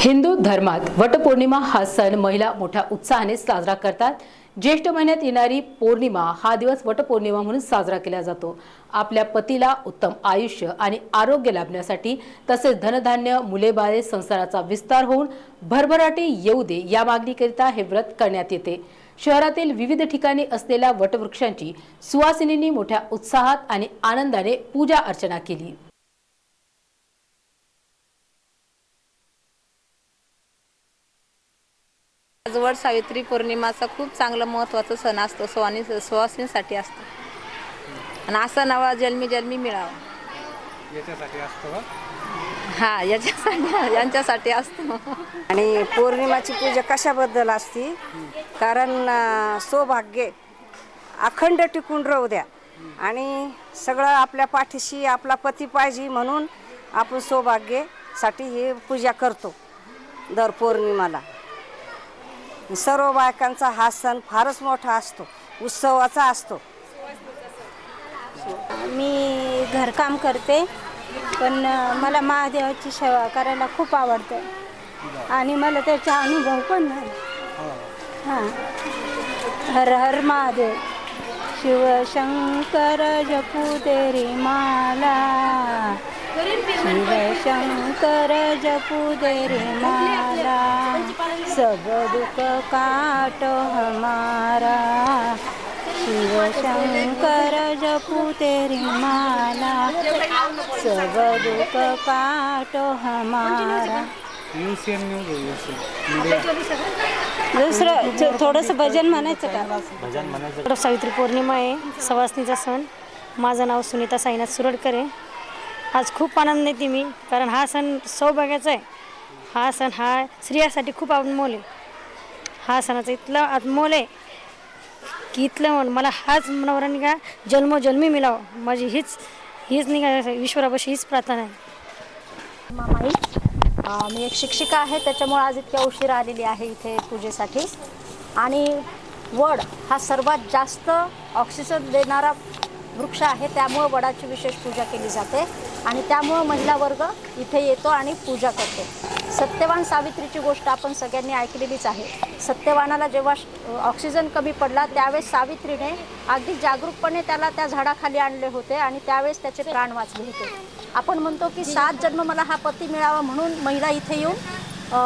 हिंदू धर्मात वटपौर्णिमा हा सण महिला मोठ्या उत्साहाने साजरा करतात. ज्येष्ठ महिन्यात येणारी पौर्णिमा हा दिवस वटपौर्णिमा म्हणून साजरा केला जातो. आपल्या पतीला उत्तम आयुष्य आणि आरोग्य लाभण्यासाठी तसेच धनधान्य मुलेबाळे संसाराचा विस्तार होऊन भरभराटी येऊ दे या मागणीकरिता हे व्रत करण्यात येते. शहरातील विविध ठिकाणी असलेल्या वटवृक्षांची सुवासिनींनी मोठ्या उत्साहात आणि आनंदाने पूजा अर्चना केली. आज वट सावित्री पौर्णिमाचा खूप चांगला महत्त्वाचा सण असतो. सुवानी सुवासिनीसाठी असतो. आणि असा नवा जन्मी जन्मी मिळावा. याच्यासाठी असतं हा याच्यासाठी यांच्यासाठी असतो. आणि पौर्णिमाची पूजा कशाबद्दल असती? कारण सौभाग्य अखंड टिकून राहू द्या. आणि सगळं आपल्या पाठीशी आपला पती पाहिजे म्हणून आपण सौभाग्यासाठी ही पूजा करतो दर पौर्णिमाला. सर्व बायकांचा हा सण फारच मोठा असतो उत्सवाचा असतो. मी घरकाम करते पण मला महादेवाची सेवा करायला खूप आवडतं. आणि मला त्याचा अनुभव पण झाला. हां. हर हर महादेव. शिवशंकर जपू तेरी माला. शिवशंकर जपू तेरी माला सब दुख काटो हमारा। शिवशंकर जपू तेरी माला सब दुख काटो हमारा। दुसरं थो- थोडंसं भजन म्हणायचं का? वट सावित्री पौर्णिमा आहे सवासणीचा सण. माझं नाव सुनीता साईनाथ सुरडकर आहे. आज खूप आनंद येते मी कारण हा सण सौभाग्याचा आहे. हा सण हा स्त्रियासाठी खूप अनमोल आहे. हा सणाचा इतला अनमोल आहे की इथलं म्हण मला हाच नवऱ्याने का? जन्मोजन्मी मिळावं माझी हीच हीच निघा ईश्वरापाशी हीच प्रार्थना आहे. मामाई मी एक शिक्षिका आहे त्याच्यामुळे आज इतक्या उशीर आलेली आहे इथे पूजेसाठी. आणि वड हा सर्वात जास्त ऑक्सिजन देणारा वृक्ष आहे त्यामुळं वडाची विशेष पूजा केली जाते. आणि त्यामुळं महिला वर्ग इथे येतो आणि पूजा करतो. सत्यवान सावित्रीची गोष्ट आपण सगळ्यांनी ऐकलेलीच आहे. सत्यवानाला जेव्हा श- ऑक्सिजन कमी पडला त्यावेळेस सावित्रीने अगदी जागरूकपणे त्याला त्या झाडाखाली आणले होते आणि त्यावेळेस त्याचे प्राण वाचले होते. आपण म्हणतो की सात जन्म मला हा पती मिळावा म्हणून महिला इथे येऊन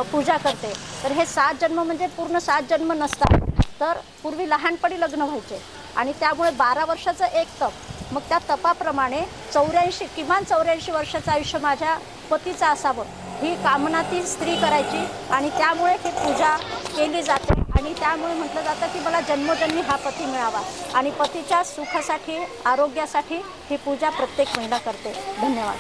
पूजा करते. तर हे सात जन्म म्हणजे पूर्ण सात जन्म नसतात. तर पूर्वी लहानपणी लग्न व्हायचे. आणि त्यामुळे बारा वर्षाचं एक तप. मग त्या तपाप्रमाणे चौऱ्याऐंशी किमान चौऱ्याऐंशी वर्षाचं आयुष्य माझ्या पतीचं असावं ही कामना ती स्त्री करायची आणि त्यामुळे ही पूजा केली जाते. आणि त्यामुळे म्हटलं जातं की मला जन्मोजन्मी हा पती मिळावा आणि पतीच्या सुखासाठी आरोग्यासाठी ही पूजा प्रत्येक महिला करते. धन्यवाद.